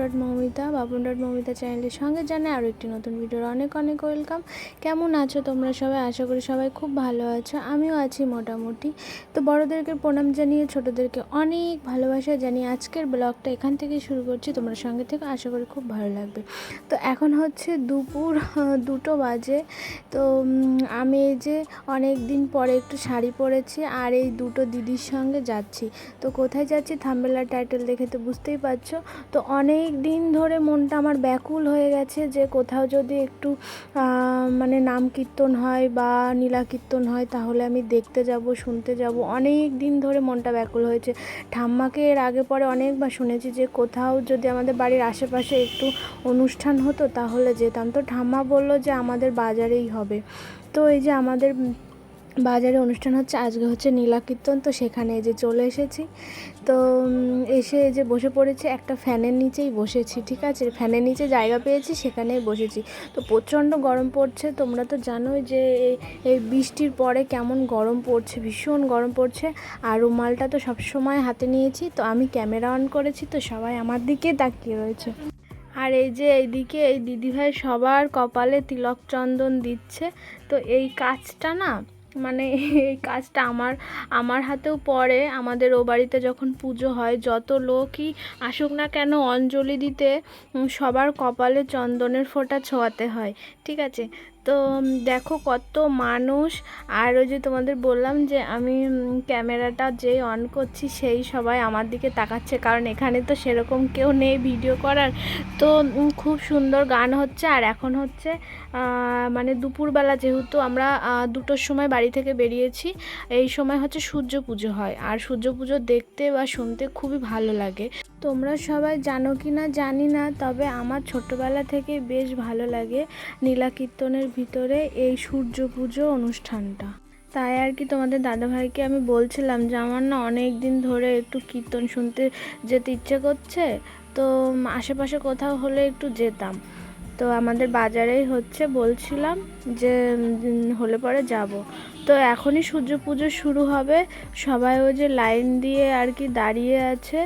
Dot Moumita Baban dot Moumita চ্যানেলের সঙ্গে জানাই আরও একটি নতুন ভিডিওর অনেক অনেক ওয়েলকাম। কেমন আছো তোমরা সবাই? আশা করি সবাই খুব ভালো আছো, আমিও আছি মোটামুটি। তো বড়োদেরকে প্রণাম জানিয়ে, ছোটোদেরকে অনেক ভালোবাসা জানিয়ে আজকের ব্লগটা এখান থেকে শুরু করছি, তোমরা সঙ্গে থেকে, আশা করি খুব ভালো লাগবে। তো এখন হচ্ছে দুপুর, দুটো বাজে। তো আমি এই যে অনেক দিন পরে একটু শাড়ি পরেছি আর এই দুটো দিদির সঙ্গে যাচ্ছি। তো কোথায় যাচ্ছি থাম্বেলার টাইটেল দেখে তো বুঝতেই পারছ। তো অনেক দিন ধরে মনটা আমার ব্যাকুল হয়ে গেছে যে কোথাও যদি একটু মানে নাম কীর্তন হয় বা নীলা কীর্তন হয় তাহলে আমি দেখতে যাব, শুনতে যাব। অনেক দিন ধরে মনটা ব্যাকুল হয়েছে। ঠাম্মাকে এর আগে পরে অনেকবার শুনেছি যে কোথাও যদি আমাদের বাড়ির আশেপাশে একটু অনুষ্ঠান হতো তাহলে যেতাম। তো ঠাম্মা বলল যে আমাদের বাজারেই হবে। তো এই যে আমাদের বাজারে অনুষ্ঠান হচ্ছে, আজকে হচ্ছে নীলা কীর্তন তো সেখানে যে চলে এসেছি। তো এসে যে বসে পড়েছি, একটা ফ্যানের নিচেই বসেছি, ঠিক আছে? ফ্যানের নিচে জায়গা পেয়েছি সেখানেই বসেছি। তো প্রচণ্ড গরম পড়ছে, তোমরা তো জানোই যে এই- এই বৃষ্টির পরে কেমন গরম পড়ছে, ভীষণ গরম পড়ছে। আর রুমালটা তো সবসময় হাতে নিয়েছি, তো আমি ক্যামেরা অন করেছি, তো সবাই আমার দিকে তাকিয়ে রয়েছে। আর এই যে এইদিকে এই দিদিভাই সবার কপালে তিলক চন্দন দিচ্ছে, তো এই কাজটা না মানে এই কাজটা আমার আমার হাতেও পড়ে। আমাদের ও বাড়িতে যখন পুজো হয়, যত লোকই আসুক না কেন, অঞ্জলি দিতে সবার কপালে চন্দনের ফোঁটা ছোঁয়াতে হয়। ঠিক আছে? তো দেখো কত মানুষ। আর ওই যে তোমাদের বললাম যে আমি ক্যামেরাটা যেই অন করছি সেই সবাই আমার দিকে তাকাচ্ছে। কারণ এখানে তো সেরকম কেউ নেই ভিডিও করার। তো খুব সুন্দর গান হচ্ছে। আর এখন হচ্ছে মানে দুপুরবেলা যেহেতু আমরা দুটোর সময় বাড়ি থেকে বেরিয়েছি, এই সময় হচ্ছে সূর্য পুজো হয়। আর সূর্য পুজো দেখতে বা শুনতে খুবই ভালো লাগে। তোমরা সবাই জানো কি না জানি না, তবে আমার ছোটবেলা থেকে বেশ ভালো লাগে নীলা কীর্তনের ভিতরে এই সূর্য পুজো অনুষ্ঠানটা। তাই আর কি তোমাদের দাদাভাইকে আমি বলছিলাম যে, আমার না অনেক দিন ধরে একটু কীর্তন শুনতে যেতে ইচ্ছে করছে, তো আশেপাশে কোথাও হলে একটু যেতাম। তো আমাদের বাজারেই হচ্ছে, বলছিলাম যে হলে পরে যাব। তো এখনই সূর্য পুজো শুরু হবে, সবাই ওই যে লাইন দিয়ে আর কি দাঁড়িয়ে আছে।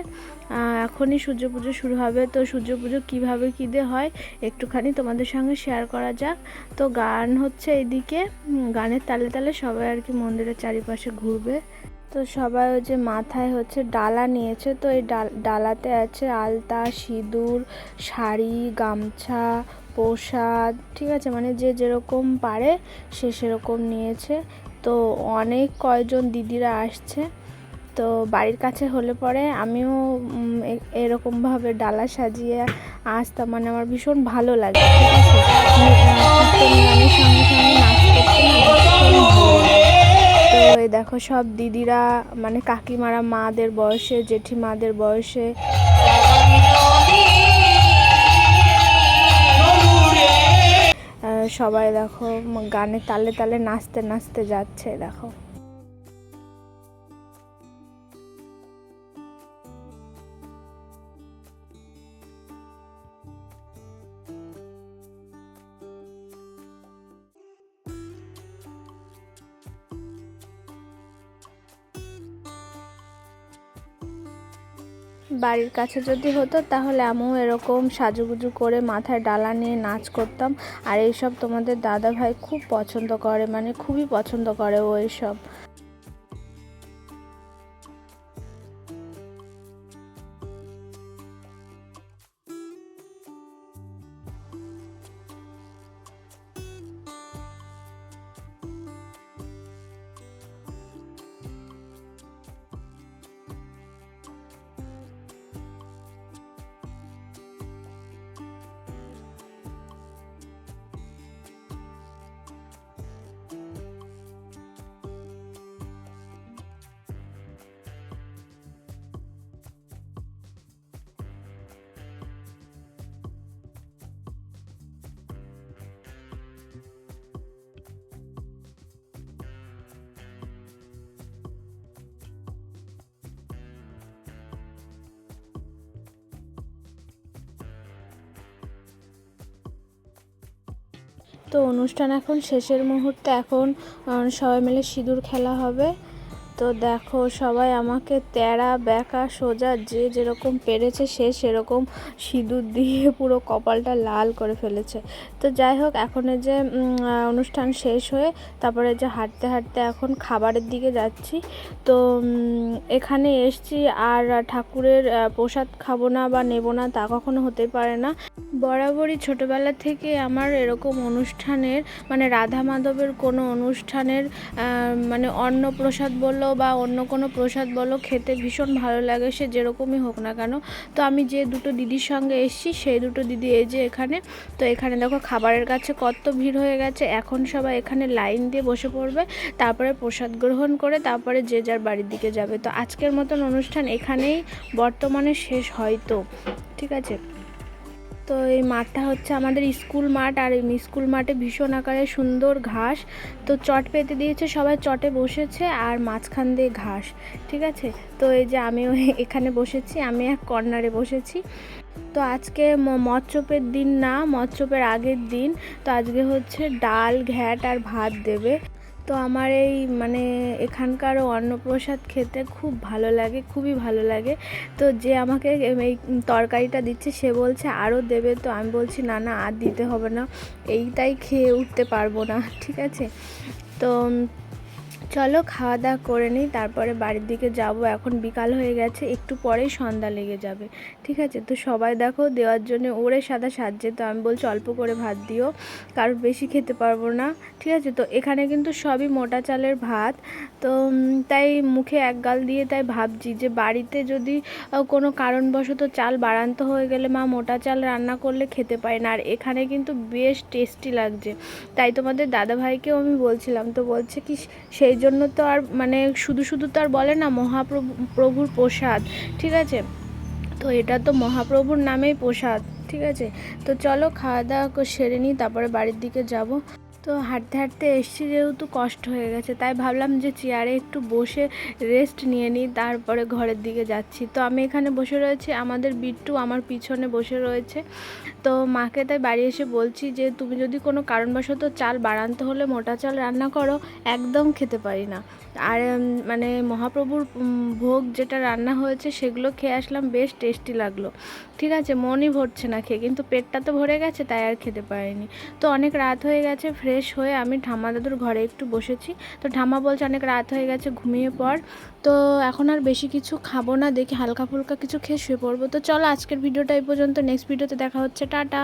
এখনই সূর্য পুজো শুরু হবে। তো সূর্য পুজো কীভাবে কী হয় একটুখানি তোমাদের সঙ্গে শেয়ার করা যাক। তো গান হচ্ছে এদিকে গানের তালে তালে সবাই আর কি মন্দিরের চারিপাশে ঘুরবে। তো সবাই ওই যে মাথায় হচ্ছে ডালা নিয়েছে, তো এই ডাল- ডালাতে আছে আলতা, সিঁদুর, শাড়ি, গামছা, প্রসাদ, ঠিক আছে? মানে যে যেরকম পারে সে সেরকম নিয়েছে। তো অনেক কয়জন দিদিরা আসছে। তো বাড়ির কাছে হলে পরে আমিও এরকমভাবে ডালা সাজিয়ে আসতাম। মানে আমার ভীষণ ভালো লাগে। সঙ্গে সঙ্গে নাচ করতে তো এই দেখো সব দিদিরা মানে কাকিমারা মাদের বয়সে, জেঠিমাদের বয়সে। সবাই দেখো গানে তালে তালে নাচতে নাচতে যাচ্ছে, দেখো। বাড়ির কাছে যদি হতো, তাহলে আমিও এরকম সাজুগুজু করে মাথায় ডালা নিয়ে নাচ করতাম। আর এইসব তোমাদের দাদা ভাই খুব পছন্দ করে মানে খুবই পছন্দ করে ও এইসব তো অনুষ্ঠান এখন শেষের মুহূর্তে এখন সবাই মিলে সিঁদুর খেলা হবে। তো দেখো, সবাই আমাকে তেরা বেঁকা সোজা যে যেরকম পেরেছে সে সেরকম সিঁদুর দিয়ে পুরো কপালটা লাল করে ফেলেছে। তো যাই হোক, এখন যে অনুষ্ঠান শেষ হয়ে তারপরে যে হাঁটতে হাঁটতে এখন খাবারের দিকে যাচ্ছি। তো এখানে এসছি আর ঠাকুরের প্রসাদ খাব না বা নেব না তা কখনো হতে পারে না। বরাবরই ছোটবেলা থেকে আমার এরকম অনুষ্ঠানের মানে রাধা মাধবের কোনো অনুষ্ঠানের মানে অন্ন প্রসাদ বলো বা অন্য কোনো প্রসাদ বলো, খেতে ভীষণ ভালো লাগে, সে যেরকমই হোক না কেন। তো আমি যে দুটো দিদির সঙ্গে এসেছি, সেই দুটো দিদি এই যে এখানে। তো এখানে দেখো খাবারের কাছে কত ভিড় হয়ে গেছে। এখন সবাই এখানে লাইন দিয়ে বসে পড়বে, তারপরে প্রসাদ গ্রহণ করে তারপরে যে যার বাড়ির দিকে যাবে। তো আজকের মতন অনুষ্ঠান এখানেই, বর্তমানে শেষ হয়তো ঠিক আছে? তো এই মাঠটা হচ্ছে আমাদের স্কুল মাঠ, আর এই স্কুল মাঠে ভীষণ আকারে সুন্দর ঘাস। তো চট পেতে দিয়েছে, সবাই চটে বসেছে, আর মাঝখান দিয়ে ঘাস, ঠিক আছে? তো এই যে আমিও এখানে বসেছি, আমি এক কর্নারে বসেছি। তো আজকে মৎস্যপের দিন না, মৎস্যপের আগের দিন। তো আজকে হচ্ছে ডাল, ঘ্যাট, আর ভাত দেবে। তো আমার এই মানে এখানকার অন্নপ্রসাদ খেতে খুব ভালো লাগে, খুবই ভালো লাগে। তো যে আমাকে এই তরকারিটা দিচ্ছে, সে বলছে আরও দেবে। তো আমি বলছি, না না, আর দিতে হবে না। এইটাই খেয়ে উঠতে পারব না, ঠিক আছে? তো চলো খাওয়া দাওয়া করে নিই, তারপরে বাড়ির দিকে যাব। এখন বিকাল হয়ে গেছে, একটু পরেই সন্ধ্যা লেগে যাবে। ঠিক আছে? তো সবাই দেখো, দেওয়ার জন্য ওরে সাদা সাজছে। তো আমি বলছি, অল্প করে ভাত দিও কারণ বেশি খেতে পারব না। ঠিক আছে? তো এখানে কিন্তু সবই মোটা চালের ভাত। তো তাই মুখে এক গাল দিয়ে তাই ভাবছি যে, বাড়িতে যদি কোনো কারণবশত চাল বাড়ান্ত হয়ে গেলে মা মোটা চাল রান্না করলে খেতে পায় না। আর এখানে কিন্তু বেশ টেস্টি লাগছে। তাই তোমাদের দাদা ভাইকেও আমি বলছিলাম, তো বলছে কি সেই জন্য তো আর মানে শুধু শুধু তো আর বলে না, মহাপ্রভু, প্রভুর প্রসাদ, ঠিক আছে? তো এটা তো মহাপ্রভুর নামেই প্রসাদ, ঠিক আছে? তো চলো খাওয়া দাওয়া সেরে নিই, তারপরে বাড়ির দিকে যাব। তো হাঁটতে হাঁটতে এসছি যেহেতু কষ্ট হয়ে গেছে, তাই ভাবলাম যে চেয়ারে একটু বসে রেস্ট নিয়ে নিই, তারপরে ঘরের দিকে যাচ্ছি। তো আমি এখানে বসে রয়েছি, আমাদের বিট্টু আমার পিছনে বসে রয়েছে। তো মাকে তাই বাড়ি এসে বলছি যে, তুমি যদি কোনো কারণবশত চাল বাড়ান্ত হলে মোটা চাল রান্না করো, একদম খেতে পারি না। আর মানে মহাপ্রভুর ভোগ যেটা রান্না হয়েছে সেগুলো খেয়ে আসলাম, বেশ টেস্টি লাগল। ঠিক আছে, মনই ভরছে না খেয়ে, কিন্তু পেটটা তো ভরে গেছে, তাই আর খেতে পারিনি। তো অনেক রাত হয়ে গেছে ফ্রেশ হয়ে আমি ঠাম্মা দাদুর ঘরে একটু বসেছি। তো ঠাম্মা বলছে অনেক রাত হয়ে গেছে, ঘুমিয়ে পর তো এখন আর বেশি কিছু খাব না, দেখি হালকা ফুলকা কিছু খেয়ে শুয়ে পড়ব। তো চলো আজকের ভিডিওটা এই পর্যন্ত, নেক্সট ভিডিওতে দেখা হচ্ছে, টাটা।